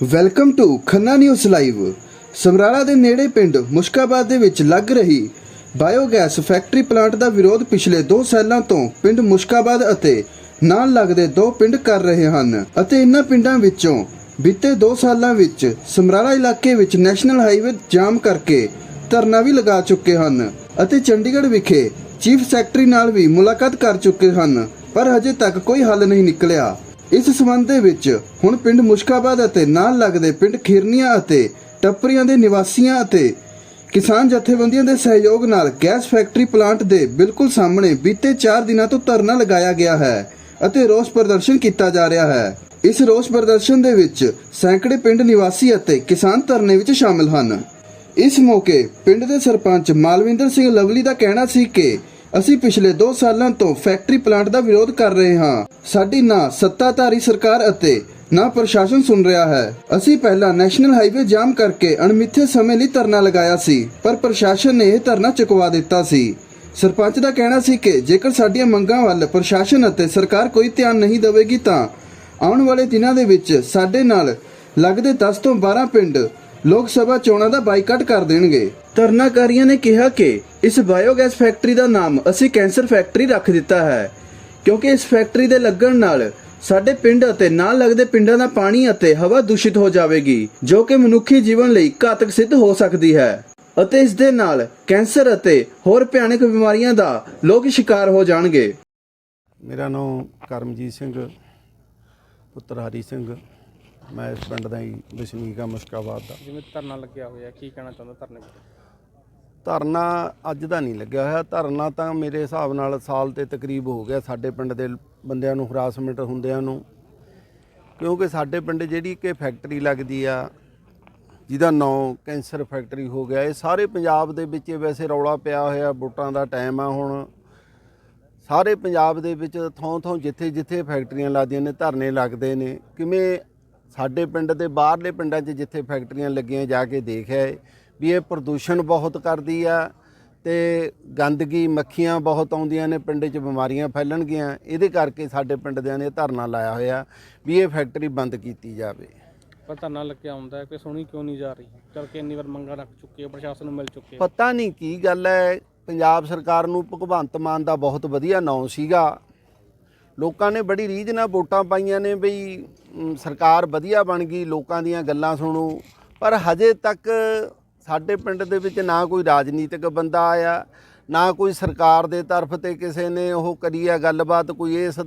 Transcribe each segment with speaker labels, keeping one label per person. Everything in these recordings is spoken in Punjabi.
Speaker 1: Welcome to Khanna news live. Samrala ਦੇ ਨੇੜੇ ਪਿੰਡ ਮੁਸ਼ਕਾਬਾਦ ਦੇ ਵਿੱਚ ਲੱਗ ਰਹੀ ਬਾਇਓਗੈਸ ਫੈਕਟਰੀ ਪਲਾਂਟ ਦਾ ਵਿਰੋਧ ਪਿਛਲੇ 2 ਸਾਲਾਂ ਤੋਂ ਪਿੰਡ ਮੁਸ਼ਕਾਬਾਦ ਅਤੇ ਨਾਲ ਲੱਗਦੇ ਦੋ ਪਿੰਡ ਕਰ ਰਹੇ ਹਨ ਅਤੇ ਇਨ੍ਹਾਂ ਪਿੰਡਾਂ ਵਿੱਚੋਂ ਬੀਤੇ 2 ਸਾਲਾਂ ਵਿੱਚ ਸਮਰਾਲਾ ਇਲਾਕੇ ਵਿੱਚ ਨੈਸ਼ਨਲ ਹਾਈਵੇ ਜਾਮ ਕਰਕੇ ਧਰਨਾ ਵੀ ਲਗਾ ਚੁੱਕੇ ਹਨ ਅਤੇ ਚੰਡੀਗੜ੍ਹ ਵਿਖੇ ਚੀਫ ਸੈਕਟਰੀ ਨਾਲ ਵੀ ਮੁਲਾਕਾਤ ਕਰ ਚੁੱਕੇ ਹਨ, ਪਰ ਹਜੇ ਤੱਕ ਕੋਈ ਹੱਲ ਨਹੀਂ ਨਿਕਲਿਆ। ਇਸ ਸਬੰਧ ਦੇ ਵਿੱਚ ਹੁਣ ਪਿੰਡ ਮੁਸ਼ਕਾਬਾਦ ਅਤੇ ਨਾਲ ਲੱਗਦੇ ਪਿੰਡ ਖਿਰਨੀਆਂ ਅਤੇ ਟੱਪਰੀਆਂ ਦੇ ਨਿਵਾਸੀਆਂ ਅਤੇ ਕਿਸਾਨ ਜਥੇਬੰਦੀਆਂ ਦੇ ਸਹਿਯੋਗ ਨਾਲ ਗੈਸ ਫੈਕਟਰੀ ਪਲਾਂਟ ਦੇ ਬਿਲਕੁਲ ਸਾਹਮਣੇ ਬੀਤੇ 4 ਦਿਨਾਂ ਤੋਂ ਧਰਨਾ ਲਗਾਇਆ ਗਿਆ ਹੈ ਅਤੇ ਰੋਸ ਪ੍ਰਦਰਸ਼ਨ ਕੀਤਾ ਜਾ ਰਿਹਾ ਹੈ। ਇਸ ਰੋਸ ਪ੍ਰਦਰਸ਼ਨ ਦੇ ਵਿੱਚ ਸੈਂਕੜੇ ਪਿੰਡ ਨਿਵਾਸੀ ਅਤੇ ਕਿਸਾਨ ਧਰਨੇ ਵਿੱਚ ਸ਼ਾਮਲ ਹਨ। ਇਸ ਮੌਕੇ ਪਿੰਡ ਦੇ ਸਰਪੰਚ ਮਾਲਵਿੰਦਰ ਸਿੰਘ ਲਵਲੀ ਦਾ ਕਹਿਣਾ ਸੀ ਕਿ ਅਸੀਂ ਪਿਛਲੇ 2 ਸਾਲਾਂ ਤੋਂ ਫੈਕਟਰੀ ਪਲਾਂਟ ਦਾ ਵਿਰੋਧ ਕਰ ਰਹੇ ਹਾਂ। ਸਾਡੀ ਨਾ ਸੱਤਾਧਾਰੀ ਸਰਕਾਰ ਅਤੇ ਨਾ ਪ੍ਰਸ਼ਾਸਨ ਸੁਣ ਰਿਹਾ ਹੈ। ਅਸੀਂ ਪਹਿਲਾਂ ਨੈਸ਼ਨਲ ਹਾਈਵੇ ਜਾਮ ਕਰਕੇ ਅਣਮਿੱਥੇ ਸਮੇਂ ਲਈ ਧਰਨਾ ਲਗਾਇਆ ਸੀ, ਪਰ ਪ੍ਰਸ਼ਾਸਨ ਨੇ ਇਹ ਧਰਨਾ ਚੁਕਵਾ ਦਿੱਤਾ ਸੀ। ਸਰਪੰਚ ਦਾ ਕਹਿਣਾ ਸੀ ਕਿ ਜੇਕਰ ਸਾਡੀਆਂ ਮੰਗਾਂ ਵੱਲ ਪ੍ਰਸ਼ਾਸਨ ਅਤੇ ਸਰਕਾਰ ਕੋਈ ਧਿਆਨ ਨਹੀਂ ਦੇਵੇਗੀ ਤਾਂ ਆਉਣ ਵਾਲੇ ਦਿਨਾਂ ਦੇ ਵਿੱਚ ਸਾਡੇ ਨਾਲ ਲੱਗਦੇ 10 ਤੋਂ 12 ਪਿੰਡ ਲੋਕ ਸਭਾ ਚੋਣਾਂ ਦਾ ਬਾਈਕਾਟ ਕਰ ਦੇਣਗੇ। ਧਰਨਾਕਾਰੀਆਂ ਨੇ ਕਿਹਾ ਕਿ ਇਸ ਬਾਇਓਗੈਸ ਫੈਕਟਰੀ ਦਾ ਨਾਮ ਅਸੀਂ ਕੈਂਸਰ ਫੈਕਟਰੀ ਰੱਖ ਦਿੱਤਾ ਹੈ, ਕਿਉਂਕਿ ਇਸ ਫੈਕਟਰੀ ਦੇ ਲੱਗਣ ਨਾਲ ਸਾਡੇ ਪਿੰਡ ਅਤੇ ਨਾਲ ਲੱਗਦੇ ਪਿੰਡਾਂ ਦਾ ਪਾਣੀ ਅਤੇ ਹਵਾ ਦੂਸ਼ਿਤ ਹੋ ਜਾਵੇਗੀ, ਜੋ ਕਿ ਮਨੁੱਖੀ ਜੀਵਨ ਲਈ ਘਾਤਕ ਸਿੱਧ ਹੋ ਸਕਦੀ ਹੈ। ਅਤੇ ਇਸ ਦੇ ਨਾਲ ਕੈਂਸਰ ਅਤੇ ਹੋਰ ਭਿਆਨਕ ਬਿਮਾਰੀਆਂ ਦਾ ਲੋਕ ਸ਼ਿਕਾਰ ਹੋ ਜਾਣਗੇ।
Speaker 2: ਮੇਰਾ ਨਾਮ ਕਰਮਜੀਤ ਸਿੰਘ, ਪੁੱਤਰ ਹਰੀ ਸਿੰਘ। ਮੈਂ ਇਸ ਪਿੰਡ ਦਾ ਹੀ ਵਸਨੀਕ ਆ ਮੁਸ਼ਕਾਬਾਦ ਦਾ।
Speaker 3: ਜਿਵੇਂ ਧਰਨਾ ਲੱਗਿਆ ਹੋਇਆ ਕੀ ਕਹਿਣਾ ਚਾਹੁੰਦਾ ਧਰਨੇ ਬਾਰੇ?
Speaker 2: ਧਰਨਾ ਅੱਜ ਦਾ ਨਹੀਂ ਲੱਗਿਆ ਹੋਇਆ। ਧਰਨਾ ਤਾਂ ਮੇਰੇ ਹਿਸਾਬ ਨਾਲ ਸਾਲ ਤੇ ਤਕਰੀਬ ਹੋ ਗਿਆ ਸਾਡੇ ਪਿੰਡ ਦੇ ਬੰਦਿਆਂ ਨੂੰ ਹਰਾਸਮੈਂਟ ਹੁੰਦਿਆਂ ਨੂੰ। ਕਿਉਂਕਿ ਸਾਡੇ ਪਿੰਡ ਜਿਹੜੀ ਕਿ ਫੈਕਟਰੀ ਲੱਗਦੀ ਆ ਜਿਹਦਾ ਨਾਂ ਕੈਂਸਰ ਫੈਕਟਰੀ ਹੋ ਗਿਆ ਇਹ ਸਾਰੇ ਪੰਜਾਬ ਦੇ ਵਿੱਚ ਇਹ ਵੈਸੇ ਰੌਲਾ ਪਿਆ ਹੋਇਆ ਵੋਟਾਂ ਦਾ ਟਾਈਮ ਆ ਹੁਣ। ਸਾਰੇ ਪੰਜਾਬ ਦੇ ਵਿੱਚ ਥੋਂ ਥੋਂ ਜਿੱਥੇ ਜਿੱਥੇ ਫੈਕਟਰੀਆਂ ਲੱਗਦੀਆਂ ਨੇ ਧਰਨੇ ਲੱਗਦੇ ਨੇ। ਕਿਵੇਂ ਸਾਡੇ ਪਿੰਡ ਦੇ ਬਾਹਰਲੇ ਪਿੰਡਾਂ 'ਚ ਜਿੱਥੇ ਫੈਕਟਰੀਆਂ ਲੱਗੀਆਂ ਜਾ ਕੇ ਦੇਖਿਆ ਵੀ ਇਹ ਪ੍ਰਦੂਸ਼ਣ ਬਹੁਤ ਕਰਦੀ ਆ ਤੇ ਗੰਦਗੀ ਮੱਖੀਆਂ ਬਹੁਤ ਆਉਂਦੀਆਂ ਨੇ ਪਿੰਡ 'ਚ ਬਿਮਾਰੀਆਂ ਫੈਲਣਗੀਆਂ। ਇਹਦੇ ਕਰਕੇ ਸਾਡੇ ਪਿੰਡ ਦਿਆਂ ਨੇ ਧਰਨਾ ਲਾਇਆ ਹੋਇਆ ਵੀ ਇਹ ਫੈਕਟਰੀ ਬੰਦ ਕੀਤੀ ਜਾਵੇ।
Speaker 3: ਪਰ ਧਰਨਾ ਲੱਗਿਆ ਹੁੰਦਾ ਕਿ ਸੁਣੀ ਕਿਉਂ ਨਹੀਂ ਜਾ ਰਹੀ? ਚਲ ਕੇ ਇੰਨੀ ਵਾਰ ਮੰਗਾਂ ਰੱਖ ਚੁੱਕੇ ਹੋ ਪ੍ਰਸ਼ਾਸਨ ਨੂੰ ਮਿਲ ਚੁੱਕੇ ਹੋ।
Speaker 2: ਪਤਾ ਨਹੀਂ ਕੀ ਗੱਲ ਹੈ ਪੰਜਾਬ ਸਰਕਾਰ ਨੂੰ ਭਗਵੰਤ ਮਾਨ ਦਾ ਬਹੁਤ ਵਧੀਆ ਨਾਂ ਸੀਗਾ। ਲੋਕਾਂ ਨੇ ਬੜੀ ਰੀਝ ਨਾਲ ਵੋਟਾਂ ਪਾਈਆਂ ਨੇ ਬਈ ਸਰਕਾਰ ਵਧੀਆ ਬਣ ਗਈ, ਲੋਕਾਂ ਦੀਆਂ ਗੱਲਾਂ ਸੁਣੋ। ਪਰ ਹਜੇ ਤੱਕ ਸਾਡੇ ਪਿੰਡ ਦੇ ਵਿੱਚ ਨਾ ਕੋਈ ਰਾਜਨੀਤਿਕ ਬੰਦਾ ਆਇਆ, ਨਾ ਕੋਈ ਸਰਕਾਰ ਦੇ ਤਰਫ ਤੇ ਕਿਸੇ ਨੇ ਉਹ ਕਰੀ ਆ ਗੱਲਬਾਤ, ਕੋਈ ਇਸ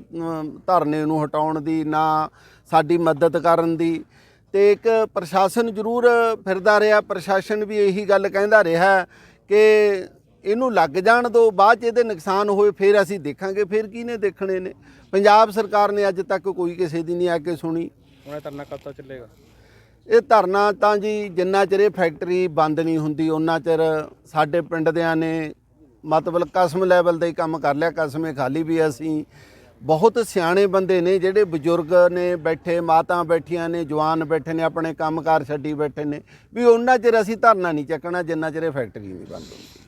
Speaker 2: ਧਰਨੇ ਨੂੰ ਹਟਾਉਣ ਦੀ, ਨਾ ਸਾਡੀ ਮਦਦ ਕਰਨ ਦੀ। ਤੇ ਇੱਕ ਪ੍ਰਸ਼ਾਸਨ ਜ਼ਰੂਰ ਫਿਰਦਾ ਰਿਹਾ, ਪ੍ਰਸ਼ਾਸਨ ਵੀ ਇਹੀ ਗੱਲ ਕਹਿੰਦਾ ਰਿਹਾ ਕਿ ਇਹਨੂੰ ਲੱਗ ਜਾਣ ਦੋ ਬਾਅਦ ਚ ਇਹਦੇ ਨੁਕਸਾਨ ਹੋਏ ਫਿਰ ਅਸੀਂ ਦੇਖਾਂਗੇ ਫਿਰ ਕਿਹਨੇ ਦੇਖਣੇ ਨੇ? ਪੰਜਾਬ ਸਰਕਾਰ ਨੇ ਅੱਜ ਤੱਕ ਕੋਈ ਕਿਸੇ ਦੀ ਨਹੀਂ ਆ ਕੇ ਸੁਣੀ।
Speaker 3: ਹੁਣ ਇਹ ਧਰਨਾ ਕਦ ਤੱਕ ਚੱਲੇਗਾ?
Speaker 2: ਇਹ ਧਰਨਾ ਤਾਂ ਜੀ ਜਿੰਨਾ ਚਿਰ ਇਹ ਫੈਕਟਰੀ ਬੰਦ ਨਹੀਂ ਹੁੰਦੀ ਉਹਨਾਂ ਚਿਰ ਸਾਡੇ ਪਿੰਡ ਦਿਆਂ ਨੇ ਮਤਲਬ ਕਸਮ ਲੈਵਲ ਦਾ ਹੀ ਕੰਮ ਕਰ ਲਿਆ ਕਸਮੇ ਖਾਲੀ ਵੀ ਅਸੀਂ। ਬਹੁਤ ਸਿਆਣੇ ਬੰਦੇ ਨੇ ਜਿਹੜੇ ਬਜ਼ੁਰਗ ਨੇ ਬੈਠੇ ਮਾਤਾ ਬੈਠੀਆਂ ਨੇ ਜਵਾਨ ਬੈਠੇ ਨੇ ਆਪਣੇ ਕੰਮਕਾਰ ਛੱਡੀ ਬੈਠੇ ਨੇ। ਵੀ ਉਹਨਾਂ ਚਿਰ ਅਸੀਂ ਧਰਨਾ ਨਹੀਂ ਚੱਕਣਾ ਜਿੰਨਾ ਚਿਰ ਇਹ ਫੈਕਟਰੀ ਨਹੀਂ ਬੰਦ ਹੁੰਦੀ।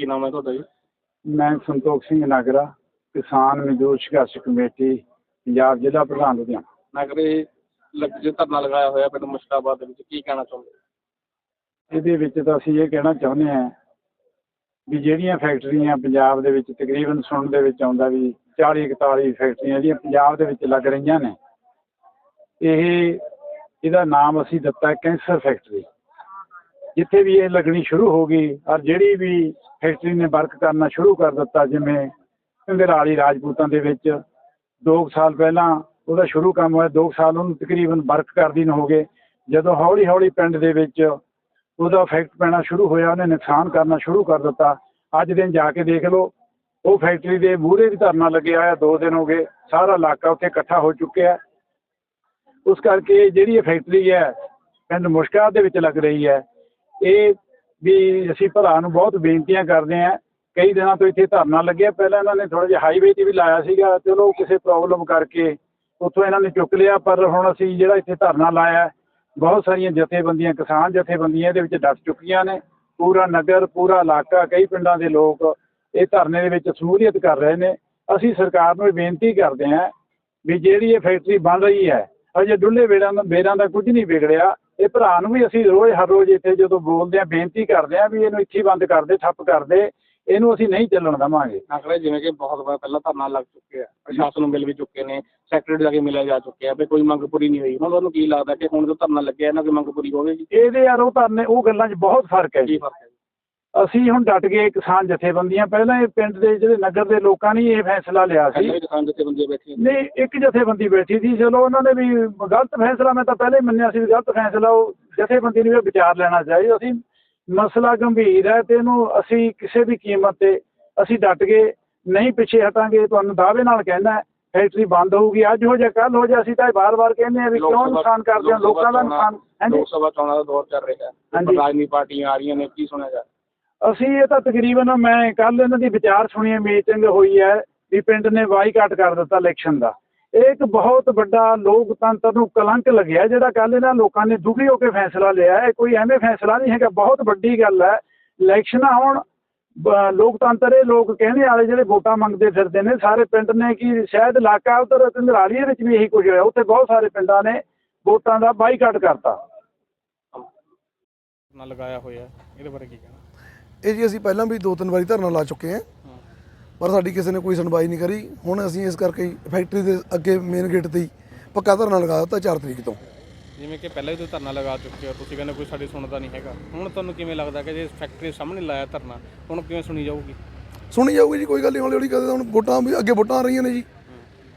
Speaker 4: ਕੀ
Speaker 3: ਨਾਮ ਹੈ ਤੁਹਾਡਾ ਜੀ?
Speaker 5: ਮੈਂ ਸੰਤੋਖ ਸਿੰਘ ਨਗਰਾ ਕਿਸਾਨ ਮਜ਼ਦੂਰ ਸੰਘਰਸ਼ ਕਮੇਟੀ ਪੰਜਾਬ ਜ਼ਿਲ੍ਹਾ ਪ੍ਰਧਾਨ ਲੁਧਿਆਣਾ।
Speaker 3: ਨਗਰੇ ਲੱਗ ਜੇ ਧਰਨਾ ਲਗਾਇਆ ਹੋਇਆ ਪਿੰਡ ਮੁਸ਼ਕਾਬਾਦ ਦੇ ਵਿੱਚ ਕੀ ਕਹਿਣਾ ਚਾਹੁੰਦੇ
Speaker 5: ਇਹਦੇ ਵਿੱਚ ਤਾਂ ਅਸੀਂ ਇਹ ਕਹਿਣਾ ਚਾਹੁੰਦੇ ਹਾਂ ਵੀ ਜਿਹੜੀਆਂ ਫੈਕਟਰੀਆਂ ਪੰਜਾਬ ਦੇ ਵਿੱਚ ਤਕਰੀਬਨ ਸੁਣਨ ਦੇ ਵਿੱਚ ਆਉਂਦਾ ਵੀ 40 41 ਫੈਕਟਰੀਆਂ ਜਿਹੜੀਆਂ ਪੰਜਾਬ ਦੇ ਵਿੱਚ ਲੱਗ ਰਹੀਆਂ ਨੇ ਇਹ ਇਹਦਾ ਨਾਮ ਅਸੀਂ ਦਿੱਤਾ ਕੈਂਸਰ ਫੈਕਟਰੀ। ਜਿੱਥੇ ਵੀ ਇਹ ਲੱਗਣੀ ਸ਼ੁਰੂ ਹੋ ਗਈ ਔਰ ਜਿਹੜੀ ਵੀ ਫੈਕਟਰੀ ਨੇ ਵਰਕ ਕਰਨਾ ਸ਼ੁਰੂ ਕਰ ਦਿੱਤਾ ਜਿਵੇਂ ਘੰਗਰਾਲੀ ਰਾਜਪੂਤਾਂ ਦੇ ਵਿੱਚ 2 ਸਾਲ ਪਹਿਲਾਂ ਉਹਦਾ ਸ਼ੁਰੂ ਕੰਮ ਹੋਇਆ 2 ਸਾਲ ਉਹਨੂੰ ਤਕਰੀਬਨ ਵਰਕ ਕਰਦੀ ਨੂੰ ਹੋ ਗਏ। ਜਦੋਂ ਹੌਲੀ ਹੌਲੀ ਪਿੰਡ ਦੇ ਵਿੱਚ ਉਹਦਾ ਇਫੈਕਟ ਪੈਣਾ ਸ਼ੁਰੂ ਹੋਇਆ, ਉਹਨੇ ਨੁਕਸਾਨ ਕਰਨਾ ਸ਼ੁਰੂ ਕਰ ਦਿੱਤਾ। ਅੱਜ ਦਿਨ ਜਾ ਕੇ ਦੇਖ ਲਓ, ਉਹ ਫੈਕਟਰੀ ਦੇ ਮੂਹਰੇ ਵੀ ਧਰਨਾ ਲੱਗਿਆ ਹੋਇਆ 2 ਦਿਨ ਹੋ ਗਏ, ਸਾਰਾ ਇਲਾਕਾ ਉੱਥੇ ਇਕੱਠਾ ਹੋ ਚੁੱਕਿਆ ਉਸ ਕਰਕੇ ਜਿਹੜੀ ਇਹ ਫੈਕਟਰੀ ਹੈ, ਪਿੰਡ ਮੁਸ਼ਕਾ ਦੇ ਵਿੱਚ ਲੱਗ ਰਹੀ ਹੈ। ਇਹ ਵੀ ਅਸੀਂ ਭਰਾ ਨੂੰ ਬਹੁਤ ਬੇਨਤੀਆਂ ਕਰਦੇ ਹਾਂ। ਕਈ ਦਿਨਾਂ ਤੋਂ ਇੱਥੇ ਧਰਨਾ ਲੱਗਿਆ। ਪਹਿਲਾਂ ਇਹਨਾਂ ਨੇ ਥੋੜ੍ਹਾ ਜਿਹਾ ਹਾਈਵੇ ਤੇ ਵੀ ਲਾਇਆ ਸੀਗਾ। ਚਲੋ ਕਿਸੇ ਪ੍ਰੋਬਲਮ ਕਰਕੇ ਉੱਥੋਂ ਇਹਨਾਂ ਨੇ ਚੁੱਕ ਲਿਆ। ਪਰ ਹੁਣ ਅਸੀਂ ਜਿਹੜਾ ਇੱਥੇ ਧਰਨਾ ਲਾਇਆ, ਬਹੁਤ ਸਾਰੀਆਂ ਜਥੇਬੰਦੀਆਂ, ਕਿਸਾਨ ਜਥੇਬੰਦੀਆਂ ਇਹਦੇ ਵਿੱਚ ਡਟ ਚੁੱਕੀਆਂ ਨੇ। ਪੂਰਾ ਨਗਰ, ਪੂਰਾ ਇਲਾਕਾ, ਕਈ ਪਿੰਡਾਂ ਦੇ ਲੋਕ ਇਹ ਧਰਨੇ ਦੇ ਵਿੱਚ ਸ਼ਮੂਲੀਅਤ ਕਰ ਰਹੇ ਨੇ। ਅਸੀਂ ਸਰਕਾਰ ਨੂੰ ਇਹ ਬੇਨਤੀ ਕਰਦੇ ਹਾਂ ਵੀ ਜਿਹੜੀ ਇਹ ਫੈਕਟਰੀ ਬਣ ਰਹੀ ਹੈ ਅਜੇ ਡੁੱਲੇ ਵੇੜਾਂ ਦਾ ਬੇਰਾਂ ਦਾ ਕੁਝ ਨਹੀਂ ਵਿਗੜਿਆ। ਇਹ ਭਰਾ ਨੂੰ ਵੀ ਅਸੀਂ ਰੋਜ਼ ਹਰ ਰੋਜ਼ ਇੱਥੇ ਜਦੋਂ ਬੋਲਦੇ ਆ ਬੇਨਤੀ ਕਰਦੇ ਆ ਵੀ ਇਹਨੂੰ ਇੱਥੇ ਬੰਦ ਕਰ ਦੇ ਠੱਪ ਕਰ ਦੇ। ਇਹਨੂੰ ਅਸੀਂ ਨਹੀਂ ਚੱਲਣ ਦੇਵਾਂਗੇ।
Speaker 3: ਆਖਰੇ ਜਿਵੇਂ ਕਿ ਬਹੁਤ ਵਾਰ ਪਹਿਲਾਂ ਧਰਨਾ ਲੱਗ ਚੁੱਕੇ ਆ ਪ੍ਰਸ਼ਾਸਨ ਨੂੰ ਮਿਲ ਵੀ ਚੁੱਕੇ ਨੇ ਸੈਕਟਰੀ ਜਾ ਕੇ ਮਿਲਿਆ ਜਾ ਚੁੱਕਿਆ ਵੀ ਕੋਈ ਮੰਗ ਪੂਰੀ ਨਹੀਂ ਹੋਈ। ਹੁਣ ਤੁਹਾਨੂੰ ਕੀ ਲੱਗਦਾ ਕਿ ਹੁਣ ਜੋ ਧਰਨਾ ਲੱਗਿਆ ਇਹਨਾਂ ਦੀ ਮੰਗ ਪੂਰੀ ਹੋਵੇਗੀ?
Speaker 5: ਇਹਦੇ ਯਾਰ ਉਹ ਧਰਨੇ ਉਹ ਗੱਲਾਂ 'ਚ ਬਹੁਤ ਫ਼ਰਕ ਹੈ ਜੀ।
Speaker 3: ਫ਼ਰਕ ਹੈ?
Speaker 5: ਅਸੀਂ ਹੁਣ ਡਟ ਗਏ ਕਿਸਾਨ ਜਥੇਬੰਦੀਆਂ। ਪਹਿਲਾਂ ਇਹ ਪਿੰਡ ਦੇ ਜਿਹੜੇ ਨਗਰ ਦੇ ਲੋਕਾਂ ਨੇ ਇਹ ਫੈਸਲਾ ਲਿਆ ਸੀ।
Speaker 3: ਕਿਸਾਨ ਜਥੇਬੰਦੀਆਂ ਬੈਠੀਆਂ।
Speaker 5: ਨਹੀਂ ਇੱਕ ਜਥੇਬੰਦੀ ਬੈਠੀ ਸੀ। ਚਲੋ ਉਹਨਾਂ ਨੇ ਵੀ ਗਲਤ ਫੈਸਲਾ ਮੈਂ ਤਾਂ ਪਹਿਲੇ ਹੀ ਮੰਨਿਆ ਸੀ ਵੀ ਗਲਤ ਫੈਸਲਾ ਉਹ ਜਥੇਬੰਦੀ ਨੂੰ ਵੀ ਵਿਚਾਰ ਲੈਣਾ ਚਾਹੀਦਾ। ਅਸੀਂ ਮਸਲਾ ਗੰਭੀਰ ਹੈ ਤੇ ਇਹਨੂੰ ਅਸੀਂ ਕਿਸੇ ਵੀ ਕੀਮਤ ਤੇ ਅਸੀਂ ਡਟ ਗਏ ਨਹੀਂ ਪਿੱਛੇ ਹਟਾਂਗੇ ਤੁਹਾਨੂੰ ਦਾਅਵੇ ਨਾਲ ਕਹਿਣਾ ਹੈ ਫੈਕਟਰੀ ਬੰਦ ਹੋਊਗੀ। ਅੱਜ ਹੋ ਜਾ ਕੱਲ ਹੋ ਜਾ ਅਸੀਂ ਤਾਂ ਇਹ ਬਾਰ-ਬਾਰ ਕਹਿੰਦੇ ਆ ਵੀ ਕਿਉਂ ਨੁਕਸਾਨ ਕਰਦੇ ਹੋ
Speaker 3: ਲੋਕ
Speaker 5: ਦਾ ਨੁਕਸਾਨ ਹਾਂਜੀ।
Speaker 3: ਲੋਕ ਸਭਾ ਚੋਣਾਂ ਦਾ ਦੌਰ ਚੱਲ ਰਿਹਾ ਹੈ।
Speaker 5: ਹਾਂਜੀ।
Speaker 3: ਰਾਜਨੀਤੀ ਪਾਰਟੀਆਂ ਆ ਰਹੀਆਂ ਨੇ ਕੀ ਸੁਣਿਆ ਜਾ
Speaker 5: ਅਸੀਂ ਇਹ ਤਾਂ ਤਕਰੀਬਨ ਮੈਂ ਕੱਲ ਇਹਨਾਂ ਦੀ ਵਿਚਾਰ ਸੁਣੀ ਮੀਟਿੰਗ ਹੋਈ ਹੈ ਵੀ ਪਿੰਡ ਨੇ ਬਾਈਕਾਟ ਕਰ ਦਿੱਤਾ ਇਲੈਕਸ਼ਨ ਦਾ। ਇਹ ਇੱਕ ਬਹੁਤ ਵੱਡਾ ਲੋਕਤੰਤਰ ਨੂੰ ਕਲੰਕ ਲੱਗਿਆ, ਜਿਹੜਾ ਕੱਲ ਇਹਨਾਂ ਲੋਕਾਂ ਨੇ ਦੁਖੀ ਹੋ ਕੇ ਫੈਸਲਾ ਲਿਆ ਹੈ। ਕੋਈ ਐਵੇਂ ਫੈਸਲਾ ਨਹੀਂ ਹੈਗਾ, ਬਹੁਤ ਵੱਡੀ ਗੱਲ ਹੈ। ਇਲੈਕਸ਼ਨ ਆਉਣ ਲੋਕਤੰਤਰ ਇਹ ਲੋਕ ਕਹਿੰਦੇ ਵਾਲੇ ਜਿਹੜੇ ਵੋਟਾਂ ਮੰਗਦੇ ਫਿਰਦੇ ਨੇ, ਸਾਰੇ ਪਿੰਡ ਨੇ ਕਿ ਸ਼ਾਇਦ ਇਲਾਕਾ ਉਧਰ ਕੰਧਰਾਲੀਏ ਵਿੱਚ ਵੀ ਇਹੀ ਕੁਝ ਹੋਇਆ, ਉੱਥੇ ਬਹੁਤ ਸਾਰੇ ਪਿੰਡਾਂ ਨੇ ਵੋਟਾਂ ਦਾ ਬਾਈਕਾਟ ਕਰਤਾ।
Speaker 3: ਧਰਨਾ ਲਗਾਇਆ ਹੋਇਆ, ਇਹਦੇ ਬਾਰੇ ਕੀ ਕਹਿਣਾ?
Speaker 6: ਇਹ ਜੀ ਅਸੀਂ ਪਹਿਲਾਂ ਵੀ ਦੋ ਤਿੰਨ ਵਾਰੀ ਧਰਨਾ ਲਾ ਚੁੱਕੇ ਹਾਂ। ਪਰ ਸਾਡੀ ਕਿਸੇ ਨੇ ਕੋਈ ਸੁਣਵਾਈ ਨਹੀਂ ਕਰੀ। ਹੁਣ ਅਸੀਂ ਇਸ ਕਰਕੇ ਹੀ ਫੈਕਟਰੀ ਦੇ ਅੱਗੇ ਮੇਨ ਗੇਟ ਤੇ ਹੀ ਪੱਕਾ ਧਰਨਾ ਲਗਾ ਦਿੱਤਾ 4 ਤਰੀਕ ਤੋਂ।
Speaker 3: ਜਿਵੇਂ ਕਿ ਪਹਿਲਾਂ ਵੀ ਤੁਸੀਂ ਧਰਨਾ ਲਗਾ ਚੁੱਕੇ ਹੋ। ਤੁਸੀਂ ਕਹਿੰਦੇ ਕੋਈ ਸਾਡੀ ਸੁਣਦਾ ਨਹੀਂ ਹੈਗਾ। ਹੁਣ ਤੁਹਾਨੂੰ ਕਿਵੇਂ ਲੱਗਦਾ ਕਿ ਜੇ ਫੈਕਟਰੀ ਸਾਹਮਣੇ ਲਾਇਆ ਧਰਨਾ ਹੁਣ ਕਿਵੇਂ ਸੁਣੀ ਜਾਊਗੀ?
Speaker 6: ਸੁਣੀ ਜਾਊਗੀ ਜੀ ਕੋਈ ਗੱਲ ਨਹੀਂ। ਹੌਲੀ ਹੌਲੀ ਕਦੇ ਹੁਣ ਵੋਟਾਂ ਵੀ ਅੱਗੇ ਵੋਟਾਂ ਆ ਰਹੀਆਂ ਨੇ ਜੀ।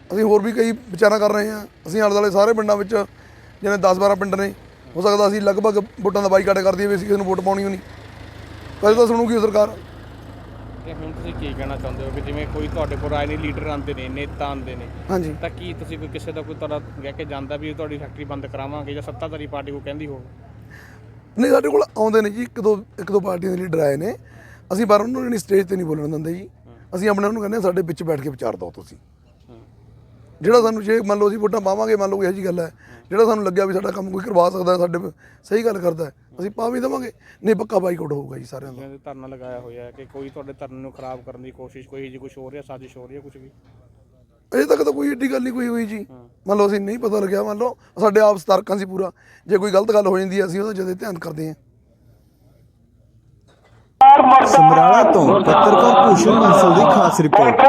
Speaker 6: ਅਸੀਂ ਹੋਰ ਵੀ ਕਈ ਵਿਚਾਰਾਂ ਕਰ ਰਹੇ ਹਾਂ। ਅਸੀਂ ਆਲੇ ਦੁਆਲੇ ਸਾਰੇ ਪਿੰਡਾਂ ਵਿੱਚ ਜਿਵੇਂ 10 12 ਪਿੰਡ ਨੇ ਹੋ ਸਕਦਾ ਅਸੀਂ ਲਗਭਗ ਵੋਟਾਂ ਦਾ ਬਾਈਕਾਟ ਕਰ ਦਈਏ ਵੀ ਅਸੀਂ ਕਿਸੇ ਨੂੰ ਵੋਟ ਪਾਉਣੀ ਨਹੀਂ। ਕਦੇ ਤਾਂ ਸੁਣੂਗੀ ਸਰਕਾਰ।
Speaker 3: ਤੇ ਹੁਣ ਤੁਸੀਂ ਕੀ ਕਹਿਣਾ ਚਾਹੁੰਦੇ ਹੋ ਕਿ ਜਿਵੇਂ ਕੋਈ ਤੁਹਾਡੇ ਕੋਲ ਰਾਜਨੀਤੀ ਲੀਡਰ ਆਉਂਦੇ ਨੇ ਨੇਤਾ ਆਉਂਦੇ ਨੇ
Speaker 6: ਹਾਂਜੀ।
Speaker 3: ਤਾਂ ਕੀ ਤੁਸੀਂ ਕੋਈ ਕਿਸੇ ਦਾ ਕੋਈ ਤੁਹਾਡਾ ਕਹਿ ਕੇ ਜਾਂਦਾ ਵੀ ਤੁਹਾਡੀ ਫੈਕਟਰੀ ਬੰਦ ਕਰਾਵਾਂਗੇ ਜਾਂ ਸੱਤਾਧਾਰੀ ਪਾਰਟੀ ਕੋ ਕਹਿੰਦੀ ਹੋਵੇ?
Speaker 6: ਨਹੀਂ ਸਾਡੇ ਕੋਲ ਆਉਂਦੇ ਨੇ ਜੀ ਇੱਕ ਦੋ ਇੱਕ ਦੋ ਪਾਰਟੀਆਂ ਦੇ ਲੀਡਰ ਆਏ ਨੇ। ਅਸੀਂ ਪਰ ਉਹਨਾਂ ਨੂੰ ਸਟੇਜ ਤੇ ਨਹੀਂ ਬੋਲਣ ਦਿੰਦੇ ਜੀ। ਅਸੀਂ ਆਪਣੇ ਉਹਨੂੰ ਕਹਿੰਦੇ ਹਾਂ ਸਾਡੇ ਵਿੱਚ ਬੈਠ ਕੇ ਵਿਚਾਰ ਦਿਓ ਤੁਸੀਂ। ਜਿਹੜਾ ਸਾਨੂੰ ਜੇ ਮੰਨ ਲਓ ਅਸੀਂ ਵੋਟਾਂ ਪਾਵਾਂਗੇ ਮੰਨ ਲਓ ਕੋਈ ਇਹੋ ਜਿਹੀ ਗੱਲ ਹੈ ਜਿਹੜਾ ਸਾਨੂੰ ਲੱਗਿਆ ਵੀ ਸਾਡਾ ਕੰਮ ਕੋਈ ਕਰਵਾ ਸਕਦਾ ਸਾਡੇ ਸਹੀ ਗੱਲ ਕਰਦਾ ਅਸੀਂ ਪਾ ਵੀ ਦੇਵਾਂਗੇ। ਨਹੀਂ ਪੱਕਾ ਬਾਈਕਾਟ ਹੋਊਗਾ ਜੀ ਸਾਰਿਆਂ ਦਾ।
Speaker 3: ਧਰਨਾ ਲਗਾਇਆ ਹੋਇਆ ਹੈ ਕਿ ਕੋਈ ਤੁਹਾਡੇ ਧਰਨੇ ਨੂੰ ਖਰਾਬ ਕਰਨ ਦੀ ਕੋਸ਼ਿਸ਼ ਕੋਈ ਜੀ ਕੁਝ ਹੋ ਰਿਹਾ ਸਾਜ਼ਿਸ਼ ਹੋ ਰਹੀ ਹੈ ਕੁਝ ਵੀ?
Speaker 6: ਅਜੇ ਤੱਕ ਤਾਂ ਕੋਈ ਏਡੀ ਗੱਲ ਨਹੀਂ ਕੋਈ ਹੋਈ ਜੀ। ਮੰਨ ਲਓ ਅਸੀਂ ਨਹੀਂ ਪਤਾ ਲੱਗਿਆ ਮੰਨ ਲਓ ਸਾਡੇ ਆਪ ਸਤਰਕਾਂ ਸੀ ਪੂਰਾ ਜੇ ਕੋਈ ਗਲਤ ਗੱਲ ਹੋ ਜਾਂਦੀ ਹੈ ਅਸੀਂ ਉਹਦਾ ਜਦੇ ਧਿਆਨ ਕਰਦੇ ਹਾਂ।
Speaker 1: ਸਮਰਾਲਾ ਤੋਂ ਪੱਤਰਕਾਰ ਭੂਸ਼ਣ ਬਾਂਸਲ ਦੀ ਖਾਸ ਰਿਪੋਰਟ